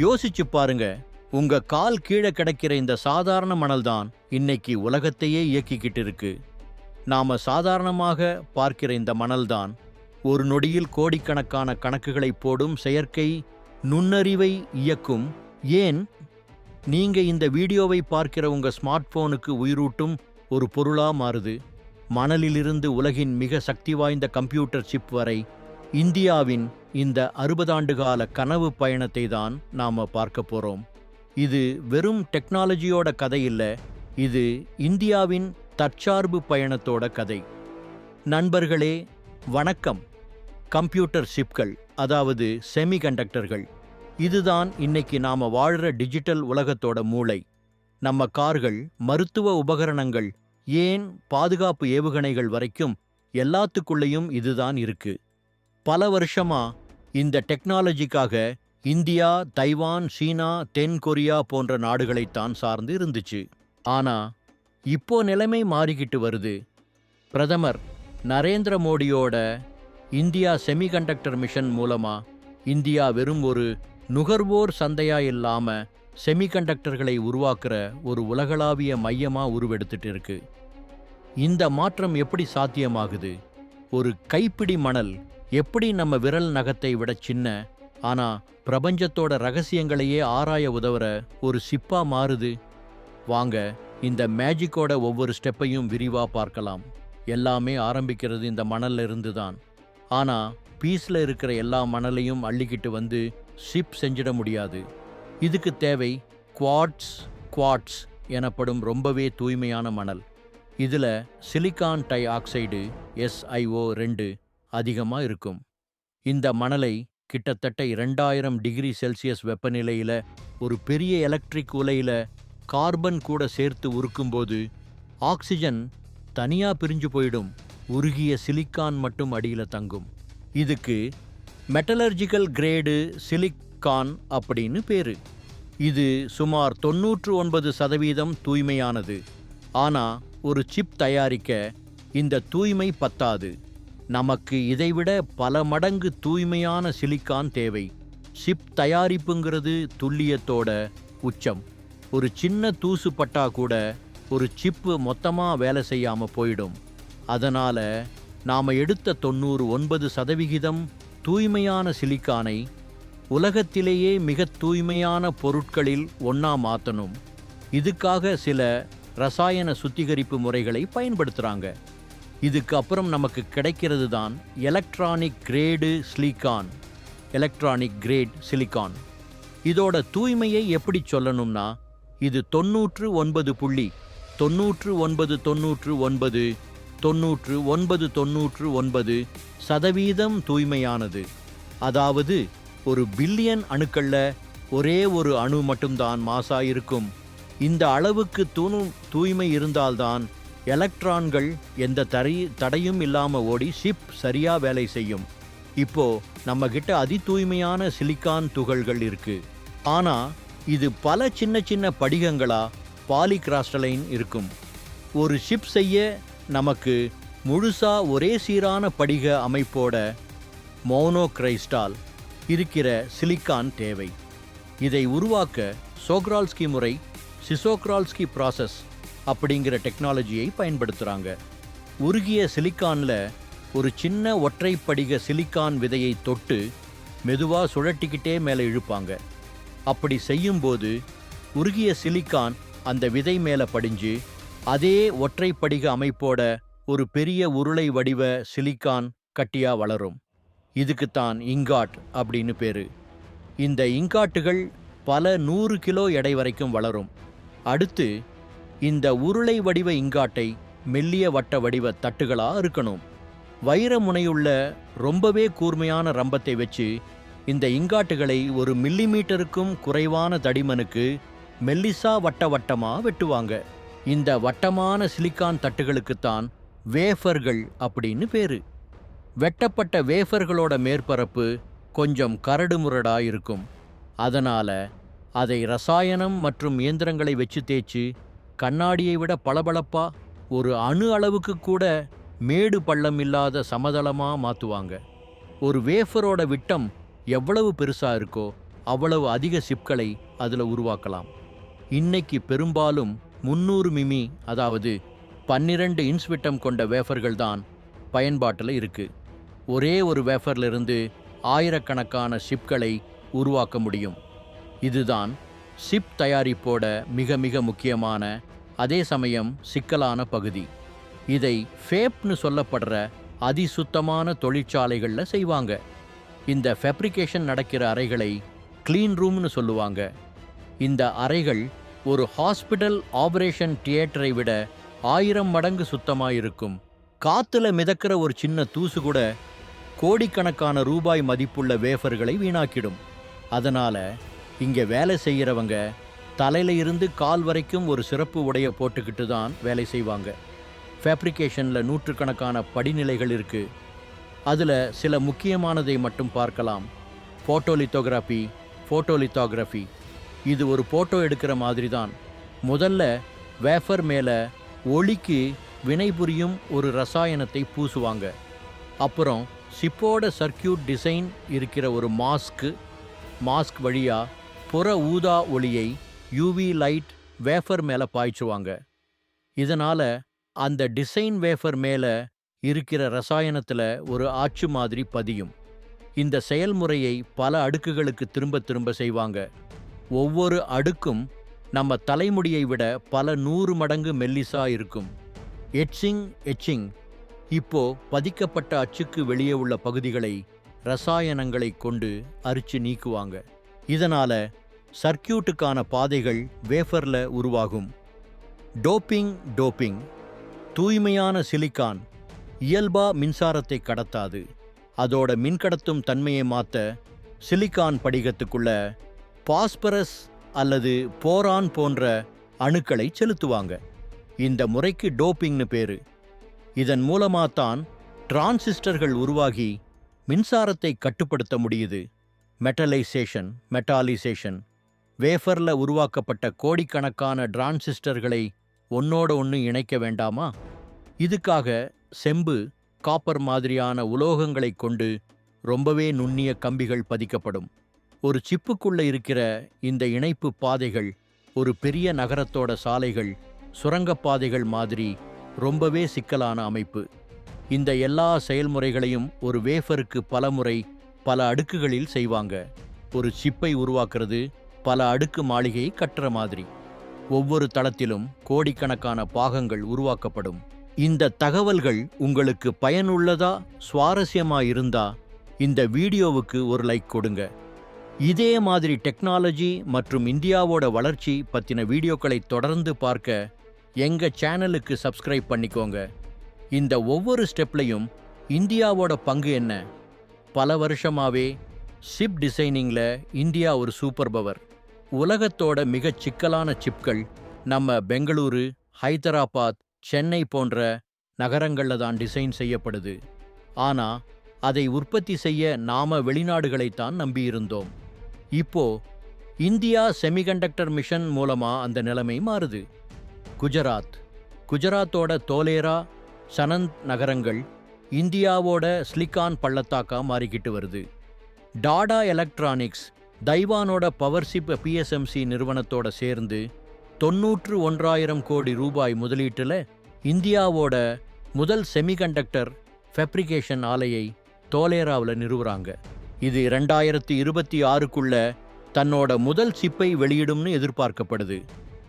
யோசிச்சு பாருங்க. உங்க கால் கீழே கிடக்கிற இந்த சாதாரண மணல் தான் இன்னைக்கு உலகத்தையே இயக்கிக்கிட்டு இருக்கு நாம சாதாரணமாக பார்க்கிற இந்த மணல் தான் ஒரு நொடியில் கோடிக்கணக்கான கணக்குகளை போடும் செயற்கை நுண்ணறிவை இயக்கும். ஏன்? நீங்க இந்த வீடியோவை பார்க்கிற உங்க ஸ்மார்ட் போனுக்கு உயிரூட்டும் ஒரு பொருளா மாறுது. மணலிலிருந்து உலகின் மிக சக்தி வாய்ந்த கம்ப்யூட்டர் சிப் வரை இந்தியாவின் இந்த அறுபதாண்டு கால கனவு பயணத்தை தான் நாம பார்க்க போகிறோம் இது வெறும் டெக்னாலஜியோட கதை இல்லை இது இந்தியாவின் தற்சார்பு பயணத்தோட கதை. நண்பர்களே வணக்கம். கம்ப்யூட்டர் சிப்கள் அதாவது செமிகண்டக்டர்கள். இதுதான் இன்னைக்கு நாம் வாழ்கிற டிஜிட்டல் உலகத்தோட மூளை. நம்ம கார்கள் மருத்துவ உபகரணங்கள் ஏன் பாதுகாப்பு ஏவுகணைகள் வரைக்கும் எல்லாத்துக்குள்ளேயும் இதுதான் இருக்கு. பல வருஷமா இந்த டெக்னாலஜிக்காக இந்தியா தைவான் சீனா தென் கொரியா போன்ற நாடுகளைத்தான் சார்ந்து இருந்துச்சு. ஆனா இப்போ நிலைமை மாறிக்கிட்டு வருது. பிரதமர் நரேந்திர மோடியோட இந்தியா செமிகண்டக்டர் மிஷன் மூலமா இந்தியா வெறும் ஒரு நுகர்வோர் சந்தையா இல்லாம செமிகண்டக்டர்களை உருவாக்குற ஒரு உலகளாவிய மையமா உருவெடுத்துட்டு இருக்கு இந்த மாற்றம் எப்படி சாத்தியமாகுது? ஒரு கைப்பிடி மணல் எப்படி நம்ம விரல் நகத்தை விட சின்ன ஆனா பிரபஞ்சத்தோட ரகசியங்களையே ஆராய உதவுற ஒரு சிப்பா மாறுது. வாங்க இந்த மேஜிக்கோட ஒவ்வொரு ஸ்டெப்பையும் விரிவா பார்க்கலாம். எல்லாமே ஆரம்பிக்கிறது இந்த மணல்ல இருந்து தான் ஆனா பீஸ்ல இருக்கிற எல்லா மணலையும் அள்ளிக்கிட்டு வந்து ஷிப் செஞ்சிட முடியாது. இதுக்கு தேவை குவாட்ஸ் குவாட்ஸ் எனப்படும் ரொம்பவே தூய்மையான மணல். இதில் சிலிக்கான் டை ஆக்சைடு எஸ்ஐஓ ரெண்டு அதிகமா இருக்கும். இந்த மணலை கிட்டத்தட்ட இரண்டாயிரம் டிகிரி செல்சியஸ் வெப்பநிலையில ஒரு பெரிய எலக்ட்ரிக் உலையில கார்பன் கூட சேர்த்து உருக்கும்போது ஆக்சிஜன் தனியா பிரிஞ்சு போயிடும். உருகிய சிலிக்கான் மட்டும் அடியில் தங்கும். இதுக்கு மெட்டலர்ஜிக்கல் கிரேடு சிலிக்கான் அப்படின்னு பேரு. இது சுமார் தொன்னூற்று ஒன்பது சதவீதம் தூய்மையானது. ஆனால் ஒரு சிப் தயாரிக்க இந்த தூய்மை பத்தாது. நமக்கு இதைவிட பல மடங்கு தூய்மையான சிலிக்கான் தேவை. சிப் தயாரிப்புங்கிறது துல்லியத்தோட உச்சம். ஒரு சின்ன தூசு பட்டா கூட ஒரு சிப்பு மொத்தமாக வேலை செய்யாமல் போயிடும். அதனால் நாம் எடுத்த தொண்ணூறு ஒன்பது சதவிகிதம் தூய்மையான சிலிக்கானை உலகத்திலேயே மிக தூய்மையான பொருட்களில் ஒன்றா மாற்றணும் இதுக்காக சில ரசாயன சுத்திகரிப்பு முறைகளை பயன்படுத்துகிறாங்க இதுக்கு அப்புறம் நமக்கு கிடைக்கிறது தான் electronic grade silicon electronic grade silicon இதோட தூய்மையை எப்படி சொல்லணும்னா இது தொன்னூற்று ஒன்பது புள்ளி தொன்னூற்று ஒன்பது தொன்னூற்று ஒன்பது தொன்னூற்று ஒன்பது தொன்னூற்று ஒன்பது சதவீதம் தூய்மையானது. அதாவது ஒரு பில்லியன் அணுக்களில் ஒரே ஒரு அணு மட்டும்தான் மாசா இருக்கும். இந்த அளவுக்கு தூணும் தூய்மை இருந்தால்தான் எலக்ட்ரான்கள் எந்த தரை தடையும் இல்லாமல் ஓடி ஷிப் சரியாக வேலை செய்யும். இப்போ நம்ம கிட்ட அதி தூய்மையான சிலிக்கான் துகள்கள் இருக்கு. ஆனால் இது பல சின்ன சின்ன படிகங்களா பாலிகிராஸ்டலைன் இருக்கும். ஒரு ஷிப் செய்ய நமக்கு முழுசா ஒரே சீரான படிக அமைப்போட மோனோக்ரைஸ்டால் இருக்கிற சிலிக்கான் தேவை. இதை உருவாக்க சோக்ரால்ஸ்கி முறை சிசோக்ரால்ஸ்கி ப்ராசஸ் அப்படிங்கிற டெக்னாலஜியை பயன்படுத்துகிறாங்க உருகிய சிலிக்கான்ல ஒரு சின்ன ஒற்றை படிக சிலிக்கான் விதையை தொட்டு மெதுவாக சுழட்டிக்கிட்டே மேலே இழுப்பாங்க. அப்படி செய்யும்போது உருகிய சிலிக்கான் அந்த விதை மேலே படிஞ்சு அதே ஒற்றை படிக அமைப்போட ஒரு பெரிய உருளை வடிவ சிலிக்கான் கட்டியாக வளரும். இதுக்குத்தான் இங்காட் அப்படின்னு பேரு. இந்த இங்காட்டுகள் பல நூறு கிலோ எடை வரைக்கும் வளரும். அடுத்து இந்த உருளை வடிவ இங்காட்டை மெல்லிய வட்ட வடிவ தட்டுகளா இருக்கணும் வைர முனையுள்ள ரொம்பவே கூர்மையான ரம்பத்தை வச்சு இந்த இங்காட்டுகளை ஒரு மில்லிமீட்டருக்கும் குறைவான தடிமனுக்கு மெல்லிசா வட்ட வட்டமா வெட்டுவாங்க. இந்த வட்டமான சிலிக்கான் தட்டுகளுக்குத்தான் வேஃபர்கள் அப்படின்னு பேரு. வெட்டப்பட்ட வேஃபர்களோட மேற்பரப்பு கொஞ்சம் கரடுமுரடா இருக்கும். அதனால அதை ரசாயனம் மற்றும் இயந்திரங்களை வச்சு தேய்ச்சு கண்ணாடியை விட பளபளப்பா ஒரு அணு அளவுக்கு கூட மேடு பள்ளம் இல்லாத சமதளமாக மாற்றுவாங்க ஒரு வேஃபரோட விட்டம் எவ்வளவு பெருசாக இருக்கோ அவ்வளவு அதிக சிப்களை அதில் உருவாக்கலாம். இன்னைக்கு பெரும்பாலும் முந்நூறு மிமி அதாவது பன்னிரண்டு இன்ச் விட்டம் கொண்ட வேஃபர்கள் தான் பயன்பாட்டில் இருக்குது ஒரே ஒரு வேஃபர்லிருந்து ஆயிரக்கணக்கான சிப்களை உருவாக்க முடியும். இதுதான் சிப் தயாரிப்போட மிக மிக முக்கியமான அதே சமயம் சிக்கலான பகுதி. இதை ஃபேப்னு சொல்லப்படுற அதிசுத்தமான தொழிற்சாலைகளில் செய்வாங்க. இந்த ஃபேப்ரிகேஷன் நடக்கிற அறைகளை க்ளீன் ரூம்னு சொல்லுவாங்க. இந்த அறைகள் ஒரு ஹாஸ்பிட்டல் ஆபரேஷன் தியேட்டரை விட ஆயிரம் மடங்கு சுத்தமாக இருக்கும் காற்றுல மிதக்கிற ஒரு சின்ன தூசு கூட கோடிக்கணக்கான ரூபாய் மதிப்புள்ள வேஃபர்களை வீணாக்கிடும். அதனால் இங்கே வேலை செய்கிறவங்க தலையில இருந்து கால் வரைக்கும் ஒரு சிறப்பு உடைய போட்டுக்கிட்டு தான் வேலை செய்வாங்க. ஃபேப்ரிகேஷனில் நூற்றுக்கணக்கான படிநிலைகள் இருக்குது அதில் சில முக்கியமானதை மட்டும் பார்க்கலாம். ஃபோட்டோலித்தோகிராஃபி ஃபோட்டோலித்தோகிராஃபி இது ஒரு ஃபோட்டோ எடுக்கிற மாதிரி தான் முதல்ல வேஃபர் மேலே ஒளிக்கு வினைபுரியும் ஒரு ரசாயனத்தை பூசுவாங்க. அப்புறம் சிப்போட சர்க்கியூட் டிசைன் இருக்கிற ஒரு மாஸ்க்கு மாஸ்க் வழியாக புற ஊதா ஒளியை யூவி லைட் வேஃபர் மேலே பாய்ச்சுவாங்க. இதனால் அந்த டிசைன் வேஃபர் மேலே இருக்கிற ரசாயனத்தில் ஒரு ஆச்சு மாதிரி பதியும். இந்த செயல்முறையை பல அடுக்குகளுக்கு திரும்ப திரும்ப செய்வாங்க. ஒவ்வொரு அடுக்கும் நம்ம தலைமுடியை விட பல நூறு மடங்கு மெல்லிசா இருக்கும். எட்சிங் எட்சிங் இப்போ பதிக்கப்பட்ட அச்சுக்கு வெளியே உள்ள பகுதிகளை ரசாயனங்களை கொண்டு அரிச்சு நீக்குவாங்க. இதனால சர்க்கியூட்டுக்கான பாதைகள் வேஃபரில் உருவாகும். Doping doping. தூய்மையான சிலிக்கான் இயல்பா மின்சாரத்தை கடத்தாது. அதோட மின்கடத்தும் தன்மையை மாத்த சிலிக்கான் படிகத்துக்குள்ள பாஸ்பரஸ் அல்லது போரான் போன்ற அணுக்களை செலுத்துவாங்க. இந்த முறைக்கு டோப்பிங்னு பேரு. இதன் மூலமாகத்தான் டிரான்சிஸ்டர்கள் உருவாகி மின்சாரத்தை கட்டுப்படுத்த முடியுது. மெட்டலைசேஷன் மெட்டாலிசேஷன். வேஃபர்ல உருவாக்கப்பட்ட கோடிக்கணக்கான டிரான்சிஸ்டர்களை ஒன்னோட ஒன்று இணைக்க வேண்டாமா? இதுக்காக செம்பு காப்பர் மாதிரியான உலோகங்களை கொண்டு ரொம்பவே நுண்ணிய கம்பிகள் பதிக்கப்படும். ஒரு சிப்புக்குள்ள இருக்கிற இந்த இணைப்பு பாதைகள் ஒரு பெரிய நகரத்தோட சாலைகள் சுரங்கப்பாதைகள் மாதிரி ரொம்பவே சிக்கலான அமைப்பு. இந்த எல்லா செயல்முறைகளையும் ஒரு வேஃபருக்கு பலமுறை பல அடுக்குகளில் செய்வாங்க. ஒரு சிப்பை உருவாக்குறது பல அடுக்கு மாளிகையை கட்டுற மாதிரி. ஒவ்வொரு தளத்திலும் கோடிக்கணக்கான பாகங்கள் உருவாக்கப்படும். இந்த தகவல்கள் உங்களுக்கு பயனுள்ளதா சுவாரஸ்யமா இருந்தா இந்த வீடியோவுக்கு ஒரு லைக் கொடுங்க. இதே மாதிரி டெக்னாலஜி மற்றும் இந்தியாவோட வளர்ச்சி பற்றின வீடியோக்களை தொடர்ந்து பார்க்க எங்கள் சேனலுக்கு சப்ஸ்கிரைப் பண்ணிக்கோங்க. இந்த ஒவ்வொரு ஸ்டெப்லையும் இந்தியாவோட பங்கு என்ன? பல வருஷமாவே சிப் டிசைனிங்கில் இந்தியா ஒரு சூப்பர் பவர் உலகத்தோட மிகச் சிக்கலான சிப்கள் நம்ம பெங்களூரு ஹைதராபாத் சென்னை போன்ற நகரங்களில் தான் டிசைன் செய்யப்படுது. ஆனா அதை உற்பத்தி செய்ய நாம வெளிநாடுகளைத்தான் நம்பியிருந்தோம். இப்போ இந்தியா செமிகண்டக்டர் மிஷன் மூலமா அந்த நிலைமை மாறுது. குஜராத். குஜராத்தோட தோலேரா சனந்த் நகரங்கள் இந்தியாவோட ஸ்லிகான் பள்ளத்தாக்கா மாறிக்கிட்டு வருது. டாடா எலக்ட்ரானிக்ஸ் தைவானோட பவர்ஷிப் பிஎஸ்எம்சி நிறுவனத்தோட சேர்ந்து தொன்னூற்று ஒன்றாயிரம் கோடி ரூபாய் முதலீட்டில் இந்தியாவோட முதல் செமிகண்டக்டர் ஃபேப்ரிகேஷன் ஆலையை தோலேராவில் நிறுவுறாங்க. இது ரெண்டாயிரத்தி இருபத்தி ஆறுக்குள்ள தன்னோட முதல் சிப்பை வெளியிடும்னு எதிர்பார்க்கப்படுது.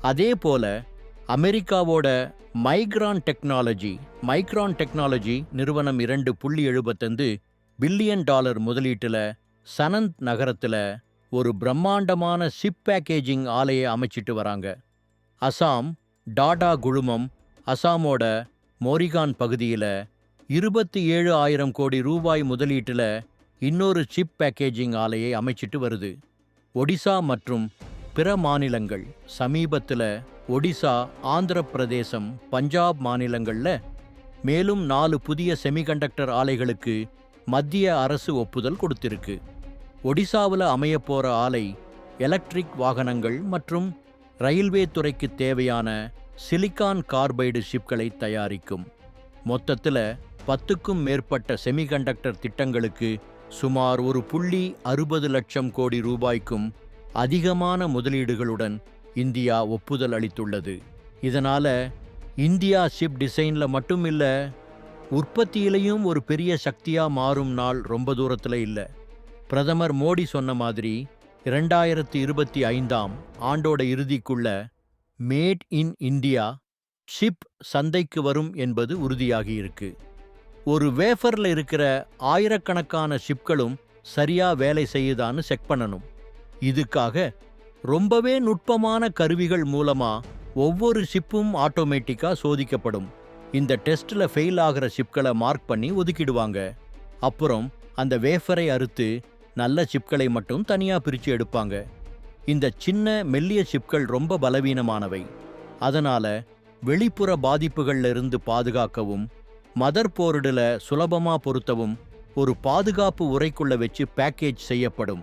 அதே போல அமெரிக்காவோட மைக்ரான் டெக்னாலஜி மைக்ரான் டெக்னாலஜி நிறுவனம் இரண்டு புள்ளி எழுபத்தந்து பில்லியன் டாலர் முதலீட்டில் சனந்த் நகரத்தில் ஒரு பிரம்மாண்டமான சிப் பேக்கேஜிங் ஆலையை அமைச்சிட்டு வராங்க. அசாம் டாடா குழுமம் அசாமோட மோரிகான் பகுதியில இருபத்தி ஏழு ஆயிரம் கோடி ரூபாய் முதலீட்டுல இன்னொரு சிப் பேக்கேஜிங் ஆலையை அமைச்சிட்டு வருது. ஒடிசா மற்றும் பிற மாநிலங்கள் சமீபத்துல ஒடிசா ஆந்திர பிரதேசம் பஞ்சாப் மாநிலங்கள்ல மேலும் நாலு புதிய செமிகண்டக்டர் ஆலைகளுக்கு மத்திய அரசு ஒப்புதல் கொடுத்திருக்கு. ஒடிசாவில் அமையப்போகிற ஆலை எலக்ட்ரிக் வாகனங்கள் மற்றும் ரயில்வே துறைக்கு தேவையான சிலிக்கான் கார்பைடு சிப்களை தயாரிக்கும். மொத்தத்தில் பத்துக்கும் மேற்பட்ட செமிகண்டக்டர் திட்டங்களுக்கு சுமார் ஒரு புள்ளி அறுபது லட்சம் கோடி ரூபாய்க்கும் அதிகமான முதலீடுகளுடன் இந்தியா ஒப்புதல் அளித்துள்ளது. இதனால் இந்தியா ஷிப் டிசைனில் மட்டும் இல்லை உற்பத்தியிலையும் ஒரு பெரிய சக்தியாக மாறும் நாள் ரொம்ப தூரத்தில் இல்லை. பிரதமர் மோடி சொன்ன மாதிரி இரண்டாயிரத்தி இருபத்தி ஐந்தாம் ஆண்டோட இறுதிக்குள்ள மேட் இன் இந்தியா ஷிப் சந்தைக்கு வரும் என்பது உறுதியாகி இருக்கு. ஒரு வேஃபரில் இருக்கிற ஆயிரக்கணக்கான ஷிப்களும் சரியா வேலை செய்யுதான்னு செக் பண்ணணும். இதுக்காக ரொம்பவே நுட்பமான கருவிகள் மூலமா ஒவ்வொரு ஷிப்பும் ஆட்டோமேட்டிக்கா சோதிக்கப்படும். இந்த டெஸ்ட்ல ஃபெயில் ஆகிற ஷிப்களை மார்க் பண்ணி ஒதுக்கிடுவாங்க. அப்புறம் அந்த வேஃபரை அறுத்து நல்ல ஷிப்களை மட்டும் தனியாக பிரித்து எடுப்பாங்க. இந்த சின்ன மெல்லிய ஷிப்கள் ரொம்ப பலவீனமானவை. அதனால் வெளிப்புற பாதிப்புகள்ல இருந்து பாதுகாக்கவும் மதர் போர்டுல சுலபமாக பொருத்தவும் ஒரு பாதுகாப்பு உரைக்குள்ள வச்சு பேக்கேஜ் செய்யப்படும்.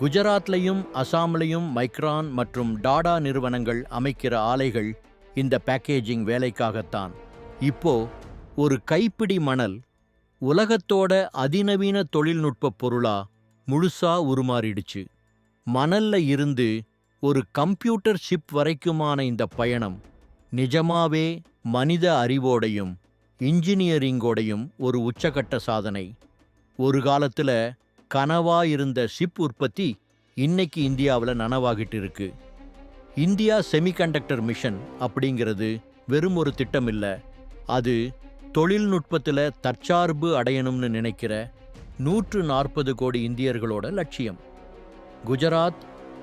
குஜராத்லையும் அசாம்லையும் மைக்ரான் மற்றும் டாடா நிறுவனங்கள் அமைக்கிற ஆலைகள் இந்த பேக்கேஜிங் வேலைக்காகத்தான். இப்போ ஒரு கைப்பிடி மணல் உலகத்தோட அதிநவீன தொழில்நுட்ப பொருளா முழுசா உருமாறிடுச்சு. மணல்ல இருந்து ஒரு கம்ப்யூட்டர் ஷிப் வரைக்குமான இந்த பயணம் நிஜமாவே மனித அறிவோடையும் இன்ஜினியரிங்கோடையும் ஒரு உச்சகட்ட சாதனை. ஒரு காலத்தில் கனவா இருந்த ஷிப் உற்பத்தி இன்னைக்கு இந்தியாவில் நனவாகிட்டு இருக்கு இந்தியா செமிகண்டக்டர் மிஷன் அப்படிங்கிறது வெறும் ஒரு திட்டம் இல்லை அது தொழில்நுட்பத்தில் தற்சார்பு அடையணும்னு நினைக்கிற நூற்று நாற்பது கோடி இந்தியர்களோட லட்சியம். குஜராத்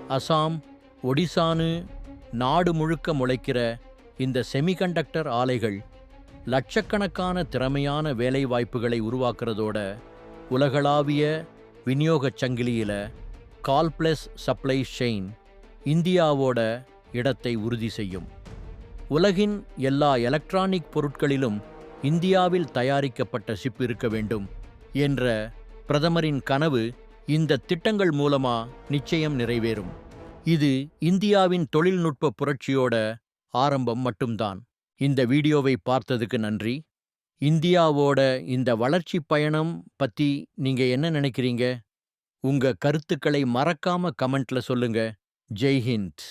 அசாம் ஒடிசான்னு நாடு முழுக்க முளைக்கிற இந்த செமிகண்டக்டர் ஆலைகள் லட்சக்கணக்கான திறமையான வேலைவாய்ப்புகளை உருவாக்குறதோட உலகளாவிய விநியோகச் சங்கிலியில் கால்பிளஸ் சப்ளை செயின் இந்தியாவோட இடத்தை உறுதி செய்யும். உலகின் எல்லா எலக்ட்ரானிக் பொருட்களிலும் இந்தியாவில் தயாரிக்கப்பட்ட சிப் இருக்க வேண்டும் என்ற பிரதமரின் கனவு இந்த திட்டங்கள் மூலமா நிச்சயம் நிறைவேறும். இது இந்தியாவின் தொழில்நுட்ப புரட்சியோட ஆரம்பம் மட்டும்தான். இந்த வீடியோவை பார்த்ததுக்கு நன்றி. இந்தியாவோட இந்த வளர்ச்சி பயணம் பத்தி நீங்க என்ன நினைக்கிறீங்க? உங்க கருத்துக்களை மறக்காம கமெண்ட்ல சொல்லுங்க. ஜெய் ஹிந்த்